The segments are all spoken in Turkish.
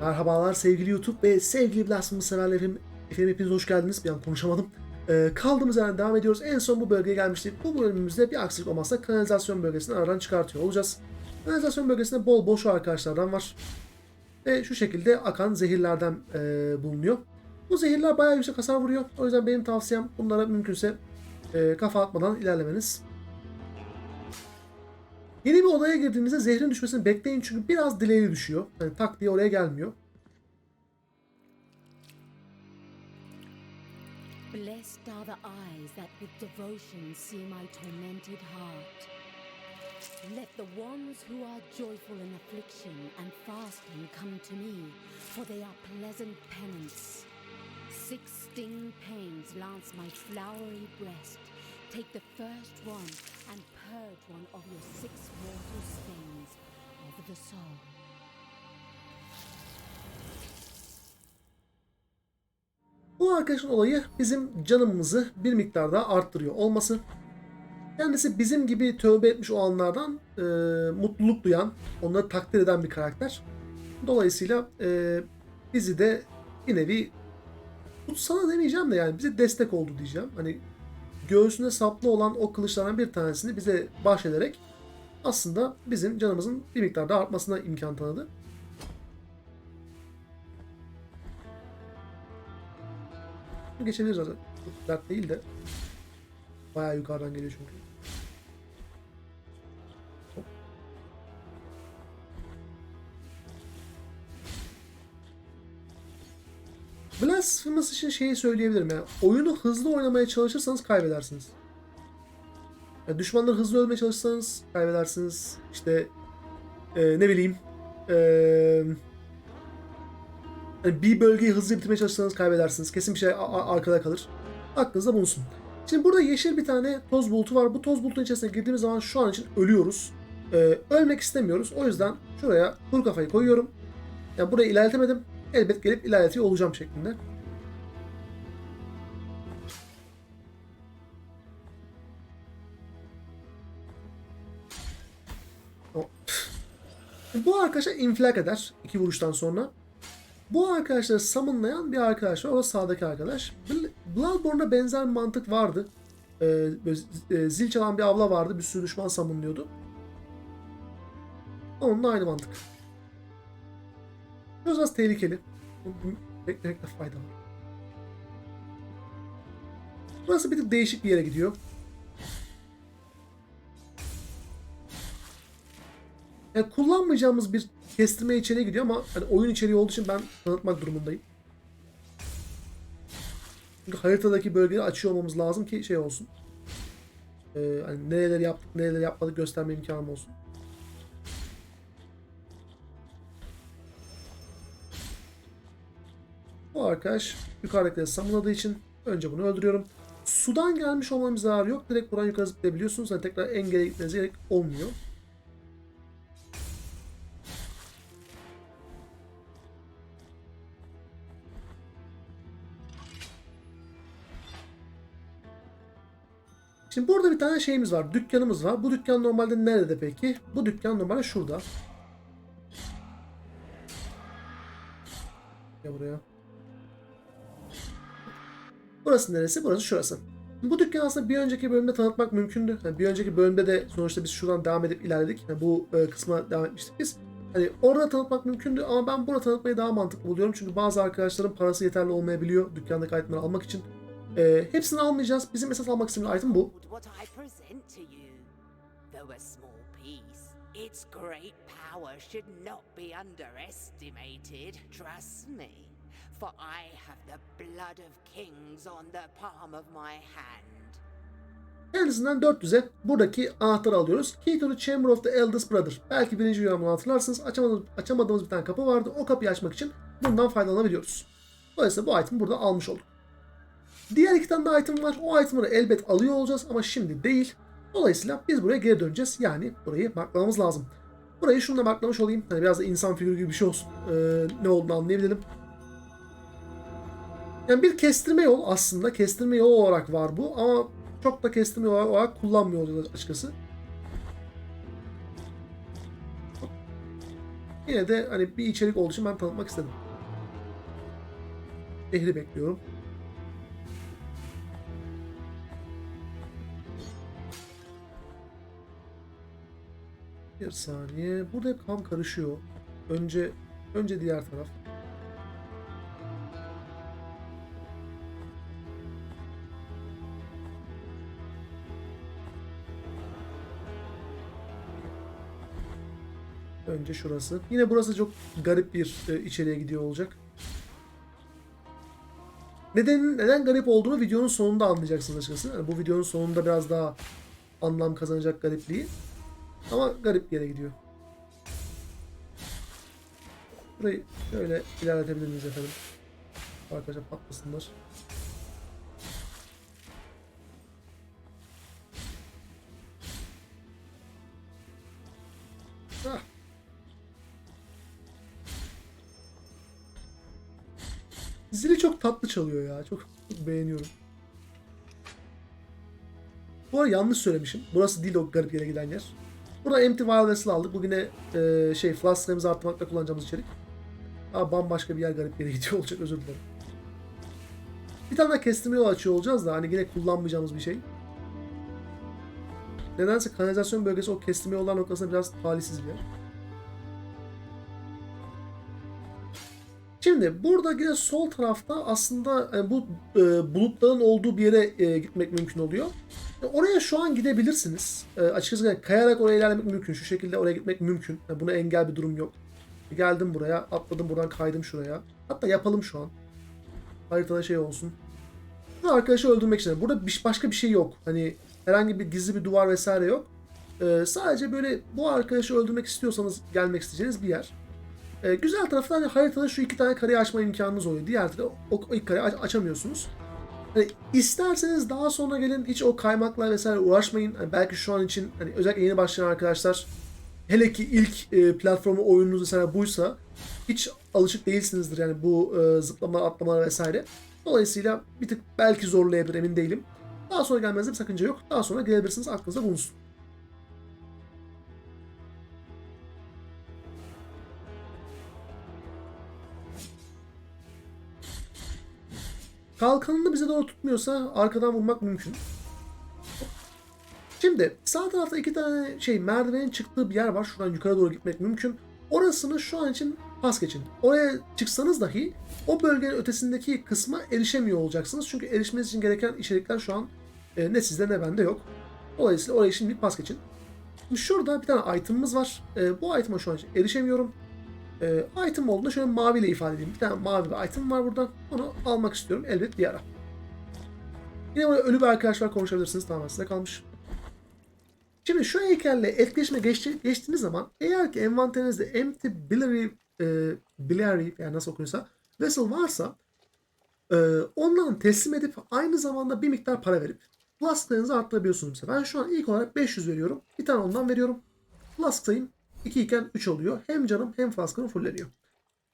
Merhabalar sevgili YouTube ve sevgili Blasphemous severlerim. Efendim hepiniz hoş geldiniz. Bir an konuşamadım. Ee, kaldığımız yerden devam ediyoruz. En son bu bölgeye gelmiştik. Bu bölümümüzde bir aksilik olmazsa kanalizasyon bölgesini aradan çıkartıyor olacağız. Kanalizasyon bölgesinde bol boş arkadaşlardan var. Ve şu şekilde akan zehirlerden e, bulunuyor. Bu zehirler bayağı yüksek hasar vuruyor. O yüzden benim tavsiyem bunlara mümkünse e, kafa atmadan ilerlemeniz. Yeni bir odaya girdiğinizde zehrin düşmesini bekleyin çünkü biraz delay'li düşüyor. Yani tak diye oraya gelmiyor. Blessed are the eyes that with devotion see my tormented heart. Let the ones who are joyful in affliction and fasting come to me, for they are pleasant penance. Six sting pains lance my flowery breast. Take the first one and purge one of your six mortal stains of the soul. Bu arkadaşın olayı bizim canımızı bir miktar daha arttırıyor olması. Kendisi bizim gibi tövbe etmiş olanlardan e, mutluluk duyan, onları takdir eden bir karakter. Dolayısıyla e, bizi de bir nevi kutsala demeyeceğim de yani bize destek oldu diyeceğim. Hani göğsünde saplı olan o kılıçlardan bir tanesini bize bahşederek aslında bizim canımızın bir miktar daha artmasına imkan tanıdı. Geçebiliriz zaten. Çok dert değil de. Bayağı yukarıdan geliyor çünkü. Blasphemous için şeyi söyleyebilirim yani. Oyunu hızlı oynamaya çalışırsanız kaybedersiniz. Yani düşmanları hızlı ölmeye çalışırsanız kaybedersiniz. İşte e, ne bileyim eee Hani bir bölgeyi hızlı bitirmeye çalışsanız kaybedersiniz. Kesin bir şey arkada kalır. Aklınızda bulunsun. Şimdi burada yeşil bir tane toz bulutu var. Bu toz bulutun içerisine girdiğimiz zaman şu an için ölüyoruz. Ee, ölmek istemiyoruz. O yüzden şuraya kuru kafayı koyuyorum. Yani burayı ilerletemedim. Elbet gelip ilerletiyor olacağım şeklinde. Bu arkadaşa infilak eder iki vuruştan sonra. Bu arkadaşları summonlayan bir arkadaş var. O da sağdaki arkadaş. Bl- Bloodborne'da benzer bir mantık vardı. Ee, e, zil çalan bir abla vardı. Bir sürü düşman summonluyordu. Onunla aynı mantık. Biraz az tehlikeli. Beklemekte fayda var. Burası bir tık değişik bir yere gidiyor. Yani kullanmayacağımız bir kestirme içeriğe gidiyor ama hani oyun içeriği olduğu için ben tanıtmak durumundayım. Çünkü haritadaki bölgeyi açıyor olmamız lazım ki şey olsun. Ee, hani nereler yaptık, nereler yapmadık gösterme imkanım olsun. Bu arkadaş yukarıdakileri samuladığı için önce bunu öldürüyorum. Sudan gelmiş olmamız zararı yok. Direkt buradan yukarı zıplayabiliyorsunuz. Yani tekrar engele gitmenize gerek olmuyor. Şimdi burada bir tane şeyimiz var. Dükkanımız var. Bu dükkan normalde nerede peki? Bu dükkan normalde şurada. Gel buraya. Burası neresi? Burası şurası. Bu dükkan aslında bir önceki bölümde tanıtmak mümkündü. Yani bir önceki bölümde de sonuçta biz şuradan devam edip ilerledik. Yani bu e, kısma devam etmiştik biz. Hani orada tanıtmak mümkündü ama ben burada tanıtmayı daha mantıklı buluyorum. Çünkü bazı arkadaşların parası yeterli olmayabiliyor dükkandaki itemleri almak için. E, hepsini almayacağız. Bizim esas almak istediğimiz item bu. İts great power should not be underestimated, trust me. For I have the blood of kings on the palm of my hand. Kendisinden 400'e buradaki anahtarı alıyoruz. Key to the Chamber of the Eldest Brother. Belki birinci videomdan hatırlarsınız. Açamadığımız, açamadığımız bir tane kapı vardı. O kapıyı açmak için bundan faydalanabiliyoruz. Dolayısıyla bu item burada almış olduk. Diğer iki tane daha item var. O itemları elbet alıyor olacağız ama şimdi değil. Dolayısıyla biz buraya geri döneceğiz. Yani burayı marklamamız lazım. Burayı şununla marklamış olayım. Hani biraz da insan figürü gibi bir şey olsun. Ee, ne olduğunu anlayabilelim. Yani bir kestirme yol aslında. Kestirme yol olarak var bu ama çok da kestirme yol olarak kullanmıyoruz açıkçası. yine de hani bir içerik olduğu için ben tanıtmak istedim. Şehri bekliyorum. Bir saniye. Burada hep kam karışıyor. Önce önce diğer taraf. Önce şurası. Yine burası çok garip bir e, içeriye gidiyor olacak. Neden neden garip olduğunu videonun sonunda anlayacaksınız açıkçası. Yani bu videonun sonunda biraz daha anlam kazanacak garipliği. Ama garip yere gidiyor. Burayı şöyle ilerletebilir miyiz efendim? Arkadaşlar patlasınlar. Zili çok tatlı çalıyor ya. Çok beğeniyorum. Bu arada yanlış söylemişim. Burası değil o garip yere giden yer. Burada Empty Wild Vessel aldık. Bugüne e, şey flasklarımızı arttırmakla kullanacağımız içerik. Aa, bambaşka bir yer garip bir yere gidiyor olacak özür dilerim. Bir tane daha kestirme yol açıyor olacağız da hani yine kullanmayacağımız bir şey. Nedense kanalizasyon bölgesi o kestirme yollar noktasında biraz talihsiz bir yer. Şimdi burada yine sol tarafta aslında e, bu e, bulutların olduğu bir yere e, gitmek mümkün oluyor. Oraya şu an gidebilirsiniz. E, açıkçası kayarak oraya ilerlemek mümkün. Şu şekilde oraya gitmek mümkün. Yani buna engel bir durum yok. Geldim buraya, atladım buradan kaydım şuraya. Hatta yapalım şu an. Haritada şey olsun. Bu arkadaşı öldürmek için. Burada bir, başka bir şey yok. Hani herhangi bir gizli bir duvar vesaire yok. E, sadece böyle bu arkadaşı öldürmek istiyorsanız gelmek isteyeceğiniz bir yer. E, güzel tarafı da hani haritada şu iki tane kareyi açma imkanınız oluyor. Diğer türlü o, o ilk kareyi aç- açamıyorsunuz. Hani isterseniz daha sonra gelin hiç o kaymakla vesaire uğraşmayın. Hani belki şu an için hani özellikle yeni başlayan arkadaşlar hele ki ilk e, platformu oyununuz mesela buysa hiç alışık değilsinizdir yani bu e, zıplama atlama vesaire. Dolayısıyla bir tık belki zorlayabilir emin değilim. Daha sonra gelmenizde bir sakınca yok. Daha sonra gelebilirsiniz aklınızda bulunsun. Kalkanını bize doğru tutmuyorsa arkadan vurmak mümkün. Şimdi sağ tarafta iki tane şey merdivenin çıktığı bir yer var. Şuradan yukarı doğru gitmek mümkün. Orasını şu an için pas geçin. Oraya çıksanız dahi o bölgenin ötesindeki kısma erişemiyor olacaksınız. Çünkü erişmeniz için gereken içerikler şu an e, ne sizde ne bende yok. Dolayısıyla orayı şimdi pas geçin. Şurada bir tane item'ımız var. E, bu item'a şu an erişemiyorum. E, item olduğunda şöyle maviyle ifade edeyim. Bir tane mavi bir item var buradan. Onu almak istiyorum elbet bir ara. Yine burada ölü bir arkadaş var konuşabilirsiniz. Tamamen size kalmış. Şimdi şu heykelle etkileşime geçti, geçtiğiniz zaman eğer ki envanterinizde empty biliary, e, biliary yani nasıl okunuyorsa vessel varsa e, ondan teslim edip aynı zamanda bir miktar para verip flasklarınızı arttırabiliyorsunuz. Ben şu an ilk olarak 500 veriyorum. Bir tane ondan veriyorum. Flask sayım 2 iken 3 oluyor. Hem canım hem flaskım fulleniyor.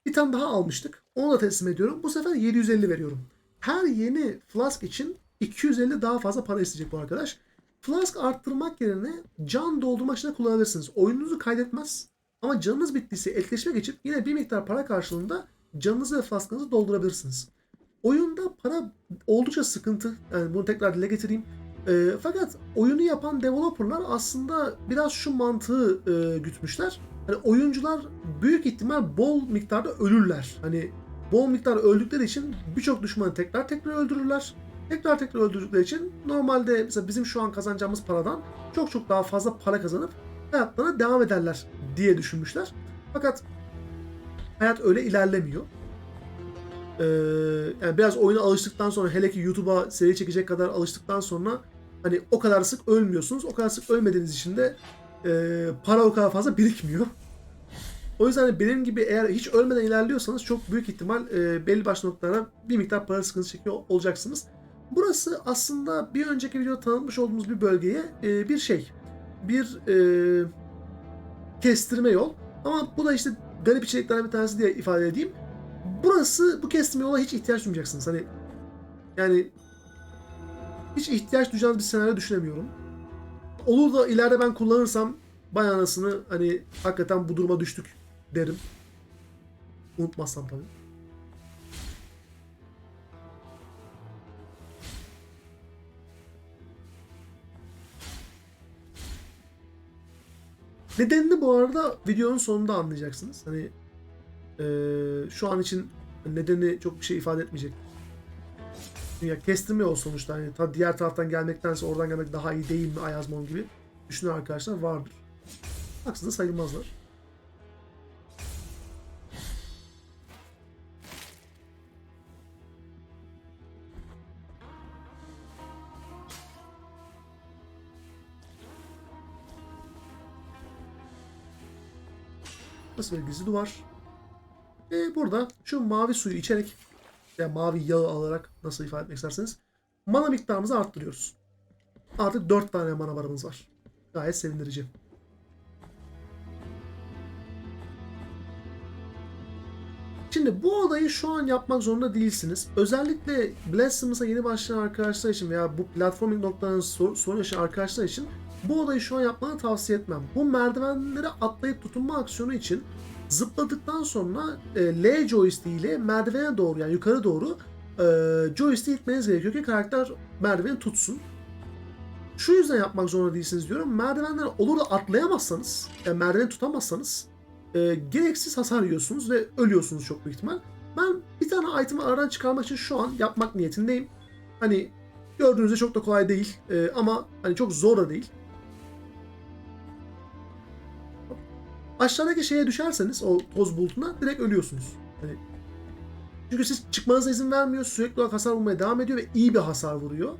Bir tane daha almıştık. Onu da teslim ediyorum. Bu sefer 750 veriyorum. Her yeni flask için 250 daha fazla para isteyecek bu arkadaş. Flask arttırmak yerine can doldurmak için kullanabilirsiniz. Oyununuzu kaydetmez. Ama canınız bittiyse etkileşime geçip yine bir miktar para karşılığında canınızı ve flaskınızı doldurabilirsiniz. Oyunda para oldukça sıkıntı. Yani bunu tekrar dile getireyim. Ee, fakat oyunu yapan developerlar aslında biraz şu mantığı e, gütmüşler. Hani oyuncular büyük ihtimal bol miktarda ölürler. Hani bol miktar öldükleri için birçok düşmanı tekrar tekrar öldürürler. Tekrar tekrar öldürdükleri için normalde mesela bizim şu an kazanacağımız paradan çok çok daha fazla para kazanıp hayatlarına devam ederler diye düşünmüşler. Fakat hayat öyle ilerlemiyor. Ee, yani biraz oyuna alıştıktan sonra hele ki YouTube'a seri çekecek kadar alıştıktan sonra hani o kadar sık ölmüyorsunuz. O kadar sık ölmediğiniz için de e, para o kadar fazla birikmiyor. O yüzden hani benim gibi eğer hiç ölmeden ilerliyorsanız çok büyük ihtimal e, belli başlı noktalara bir miktar para sıkıntısı çekiyor olacaksınız. Burası aslında bir önceki videoda tanıtmış olduğumuz bir bölgeye e, bir şey, bir e, kestirme yol. Ama bu da işte garip içeriklerden bir tanesi diye ifade edeyim. Burası bu kestirme yola hiç ihtiyaç duymayacaksınız. Hani yani hiç ihtiyaç duyacağınız bir senaryo düşünemiyorum. Olur da ileride ben kullanırsam bayanasını hani hakikaten bu duruma düştük derim. Unutmazsam tabii. Nedenini bu arada videonun sonunda anlayacaksınız. Hani eee, şu an için nedeni çok bir şey ifade etmeyecek. Ya kestirme o sonuçta. Hani ta diğer taraftan gelmektense oradan gelmek daha iyi değil mi Ayazmon gibi düşünen arkadaşlar vardır. Haksız da sayılmazlar. Nasıl bir gizli duvar? E, burada şu mavi suyu içerek veya mavi yağı alarak nasıl ifade etmek isterseniz mana miktarımızı arttırıyoruz. Artık 4 tane mana barımız var. Gayet sevindirici. Şimdi bu odayı şu an yapmak zorunda değilsiniz. Özellikle Blasphemous yeni başlayan arkadaşlar için veya bu platforming noktalarının sor- sorun yaşayan arkadaşlar için bu odayı şu an yapmanı tavsiye etmem. Bu merdivenleri atlayıp tutunma aksiyonu için zıpladıktan sonra e, L joystick ile merdivene doğru yani yukarı doğru e, joystick itmeniz gerekiyor ki karakter merdiveni tutsun. Şu yüzden yapmak zorunda değilsiniz diyorum. Merdivenler olur da atlayamazsanız, yani merdiveni tutamazsanız e, gereksiz hasar yiyorsunuz ve ölüyorsunuz çok büyük ihtimal. Ben bir tane item'ı aradan çıkarmak için şu an yapmak niyetindeyim. Hani gördüğünüzde çok da kolay değil e, ama hani çok zor da değil. Aşağıdaki şeye düşerseniz o toz bulutuna direkt ölüyorsunuz. Hani çünkü siz çıkmanıza izin vermiyor. Sürekli olarak hasar vurmaya devam ediyor ve iyi bir hasar vuruyor.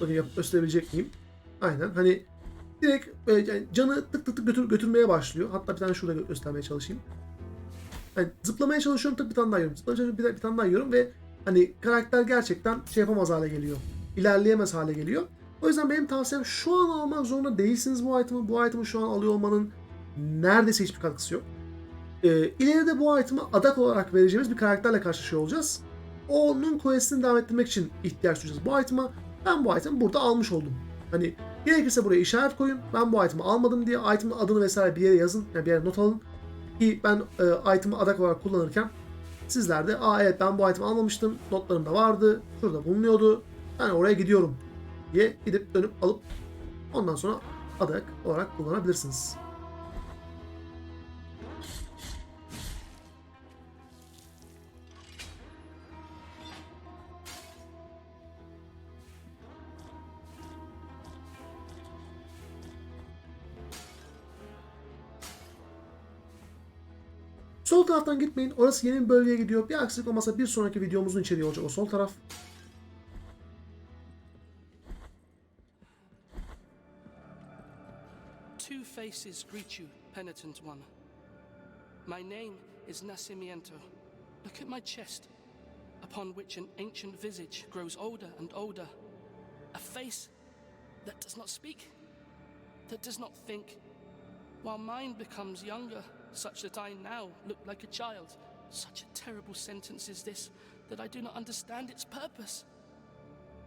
Bakın yap gösterebilecek miyim? Aynen hani direkt e, yani canı tık tık tık götür, götürmeye başlıyor. Hatta bir tane şurada gö- göstermeye çalışayım. Yani zıplamaya çalışıyorum tık bir tane daha yiyorum. Zıplamaya çalışıyorum bir, bir tane daha yiyorum ve hani karakter gerçekten şey yapamaz hale geliyor. İlerleyemez hale geliyor. O yüzden benim tavsiyem şu an almak zorunda değilsiniz bu item'ı. Bu item'ı şu an alıyor olmanın neredeyse hiçbir katkısı yok. Ee, ileride bu item'ı adak olarak vereceğimiz bir karakterle karşılaşıyor olacağız. Onun quest'ini devam ettirmek için ihtiyaç duyacağız bu item'a. Ben bu item'ı burada almış oldum. Hani gerekirse buraya işaret koyun. Ben bu item'ı almadım diye item'ın adını vesaire bir yere yazın. Yani bir yere not alın. Ki ben e, item'ı adak olarak kullanırken sizler de aa evet ben bu item'ı almamıştım. Notlarımda vardı. Şurada bulunuyordu. Ben oraya gidiyorum diye gidip dönüp alıp ondan sonra adak olarak kullanabilirsiniz. Taraftan gitmeyin. Orası yeni bir bölgeye gidiyor. Bir aksilik olmasa bir sonraki videomuzun içeriği olacak o sol taraf. Two faces greet you, penitent one. My name is Nascimiento. Look at my chest, upon which an ancient visage grows older and older. A face that does not speak, that does not think, while mine becomes younger, such that I now look like a child. Such a terrible sentence is this, that I do not understand its purpose.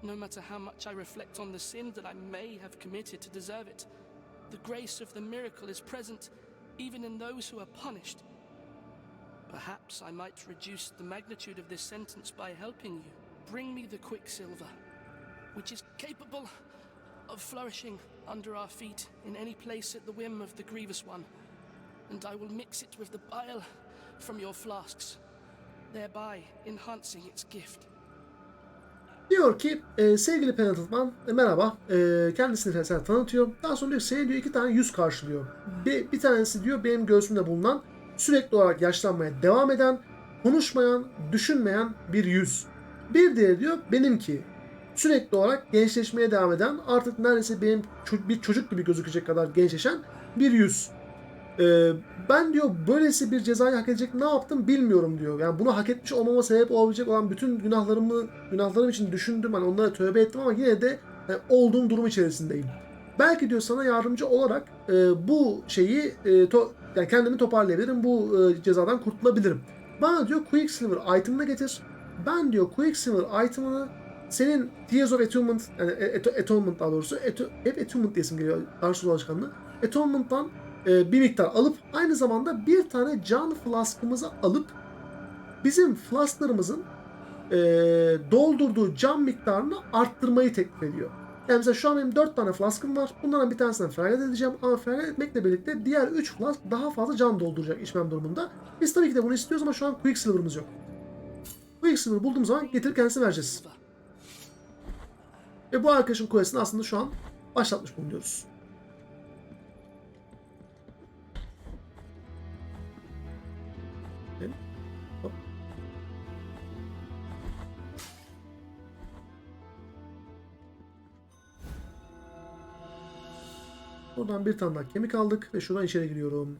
No matter how much I reflect on the sin that I may have committed to deserve it, the grace of the miracle is present even in those who are punished. Perhaps I might reduce the magnitude of this sentence by helping you. Bring me the quicksilver, which is capable of flourishing under our feet in any place at the whim of the grievous one, and I will mix it with the bile from your flasks, thereby enhancing its gift. Diyor ki e, sevgili Penatılman e, merhaba e, kendisini sana tanıtıyor. Daha sonra diyor seni diyor iki tane yüz karşılıyor. Bir, bir tanesi diyor benim göğsümde bulunan sürekli olarak yaşlanmaya devam eden, konuşmayan, düşünmeyen bir yüz. Bir diğeri diyor benimki. Sürekli olarak gençleşmeye devam eden artık neredeyse benim bir çocuk gibi gözükecek kadar gençleşen bir yüz. Ee, ben diyor böylesi bir cezayı hak edecek ne yaptım bilmiyorum diyor. Yani bunu hak etmiş olmama sebep olabilecek olan bütün günahlarımı günahlarım için düşündüm. Hani onlara tövbe ettim ama yine de hani, olduğum durum içerisindeyim. Belki diyor sana yardımcı olarak e, bu şeyi e, to- yani kendimi toparlayabilirim. Bu e, cezadan kurtulabilirim. Bana diyor Quicksilver item'ını getir. Ben diyor Quicksilver item'ını senin Tears of Atonement yani e, Ato- Atonement daha doğrusu Ato- hep Atonement diyesim geliyor Dark Souls alışkanlığı. Atonement'tan e, bir miktar alıp aynı zamanda bir tane can flaskımızı alıp bizim flasklarımızın e, doldurduğu can miktarını arttırmayı teklif ediyor. Yani mesela şu an benim 4 tane flaskım var. Bunlardan bir tanesini feragat edeceğim. Ama feragat etmekle birlikte diğer 3 flask daha fazla can dolduracak içmem durumunda. Biz tabii ki de bunu istiyoruz ama şu an Quicksilver'ımız yok. Quicksilver bulduğumuz zaman getirip kendisine vereceğiz. Ve bu arkadaşın questini aslında şu an başlatmış bulunuyoruz. Buradan bir tane daha kemik aldık ve şuradan içeri giriyorum.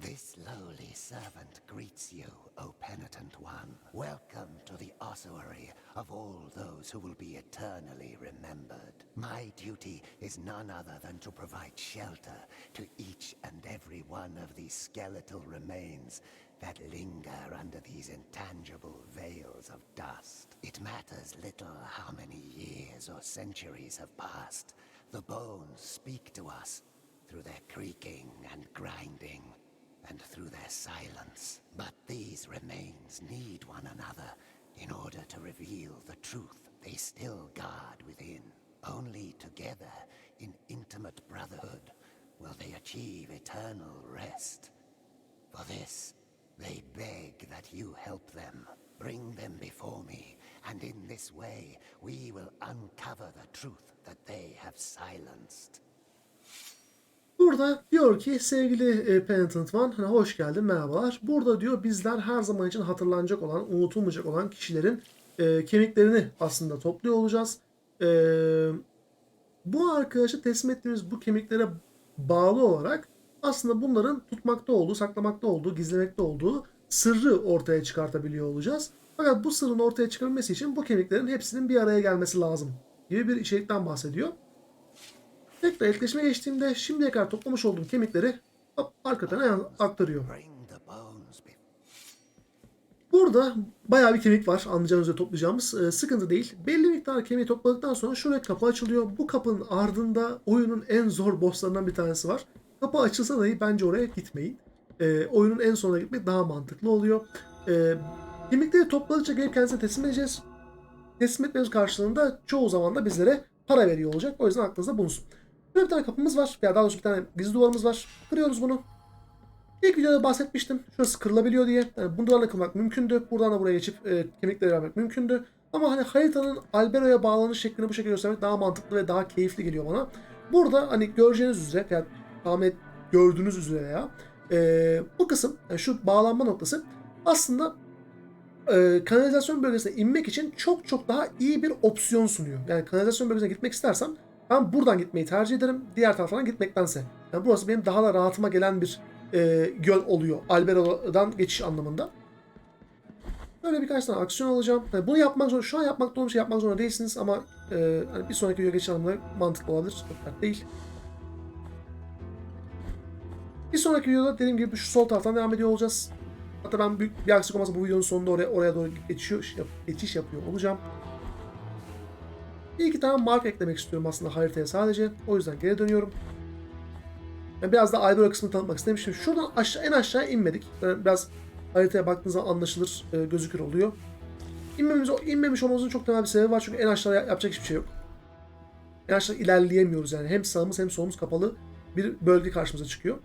This lowly servant greets you, O penitent one. Welcome to the ossuary of all those who will be eternally remembered. My duty is none other than to provide shelter to each and every one of these skeletal remains that linger under these intangible veils of dust. It matters little how many years or centuries have passed. The bones speak to us through their creaking and grinding and through their silence. But these remains need one another in order to reveal the truth they still guard within. Only together, in intimate brotherhood, will they achieve eternal rest. For this, they beg that you help them. Bring them before me, and in this way we will uncover the truth that they have silenced. Burada diyor ki sevgili e, Penitent One hoş geldin merhabalar. Burada diyor bizler her zaman için hatırlanacak olan, unutulmayacak olan kişilerin e, kemiklerini aslında topluyor olacağız. E, bu arkadaşı teslim ettiğimiz bu kemiklere bağlı olarak aslında bunların tutmakta olduğu, saklamakta olduğu, gizlemekte olduğu sırrı ortaya çıkartabiliyor olacağız. Fakat bu sırrın ortaya çıkarılması için bu kemiklerin hepsinin bir araya gelmesi lazım gibi bir içerikten bahsediyor. Tekrar etkileşime geçtiğimde şimdiye kadar toplamış olduğum kemikleri hop, arka tarafa aktarıyor. Burada bayağı bir kemik var anlayacağınız üzere toplayacağımız. Ee, sıkıntı değil. Belli miktar kemiği topladıktan sonra şuraya kapı açılıyor. Bu kapının ardında oyunun en zor bosslarından bir tanesi var. Kapı açılsa dahi bence oraya gitmeyin. Ee, oyunun en sonuna gitmek daha mantıklı oluyor. Ee, kemikleri topladıkça gelip kendisine teslim edeceğiz. Teslim etmemiz karşılığında çoğu zaman da bizlere para veriyor olacak. O yüzden aklınızda bulunsun. Böyle bir tane kapımız var. Ya daha doğrusu bir tane gizli duvarımız var. Kırıyoruz bunu. İlk videoda bahsetmiştim. Şurası kırılabiliyor diye. Yani bundan da kırmak mümkündü. Buradan da buraya geçip e, kemikleri vermek mümkündü. Ama hani haritanın Albero'ya bağlanış şeklini bu şekilde göstermek daha mantıklı ve daha keyifli geliyor bana. Burada hani göreceğiniz üzere yani tahmin et- gördüğünüz üzere ya e, bu kısım yani şu bağlanma noktası aslında e, kanalizasyon bölgesine inmek için çok çok daha iyi bir opsiyon sunuyor. Yani kanalizasyon bölgesine gitmek istersem ben buradan gitmeyi tercih ederim. Diğer taraftan gitmektense. Yani burası benim daha da rahatıma gelen bir e, göl oluyor. Albero'dan geçiş anlamında. Böyle birkaç tane aksiyon alacağım. Yani bunu yapmak zorunda, şu an yapmak bir şey yapmak zorunda değilsiniz ama e, hani bir sonraki videoya geçiş anlamında mantıklı olabilir. Çok değil. Bir sonraki videoda dediğim gibi şu sol taraftan devam ediyor olacağız. Hatta ben büyük bir aksilik olmazsa bu videonun sonunda oraya, oraya doğru geçiyor, yap- geçiş yapıyor olacağım. Bir iki tane mark eklemek istiyorum aslında haritaya sadece. O yüzden geri dönüyorum. Yani biraz da Albero kısmını tanıtmak istemiştim. Şuradan aşağı, en aşağı inmedik. Biraz haritaya baktığınız zaman anlaşılır, e, gözükür oluyor. İnmemiz, inmemiş olmamızın çok temel bir sebebi var. Çünkü en aşağıda yapacak hiçbir şey yok. En aşağı ilerleyemiyoruz yani. Hem sağımız hem solumuz kapalı bir bölge karşımıza çıkıyor.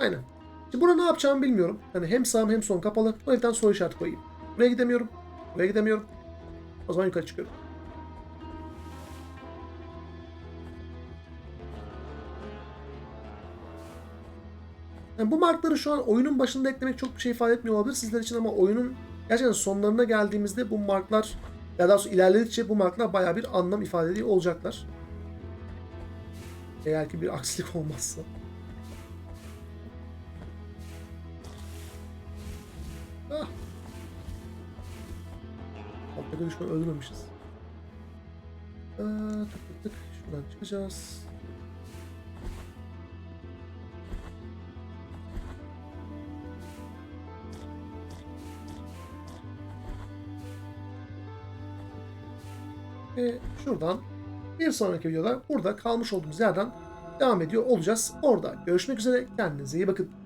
Aynen. Şimdi burada ne yapacağımı bilmiyorum. Hani hem sağım hem solum kapalı. O yüzden soru işareti koyayım. Buraya gidemiyorum. Buraya gidemiyorum. O zaman yukarı çıkıyorum. Yani bu markları şu an oyunun başında eklemek çok bir şey ifade etmiyor olabilir sizler için ama oyunun gerçekten sonlarına geldiğimizde bu marklar ya daha doğrusu ilerledikçe bu marklar bayağı bir anlam ifade ediyor olacaklar. Eğer ki bir aksilik olmazsa. Hah. Alttaki düşmanı öldürmemişiz. Ee, tık tık tık. Şuradan çıkacağız. Ve şuradan bir sonraki videoda burada kalmış olduğumuz yerden devam ediyor olacağız. Orada görüşmek üzere. Kendinize iyi bakın.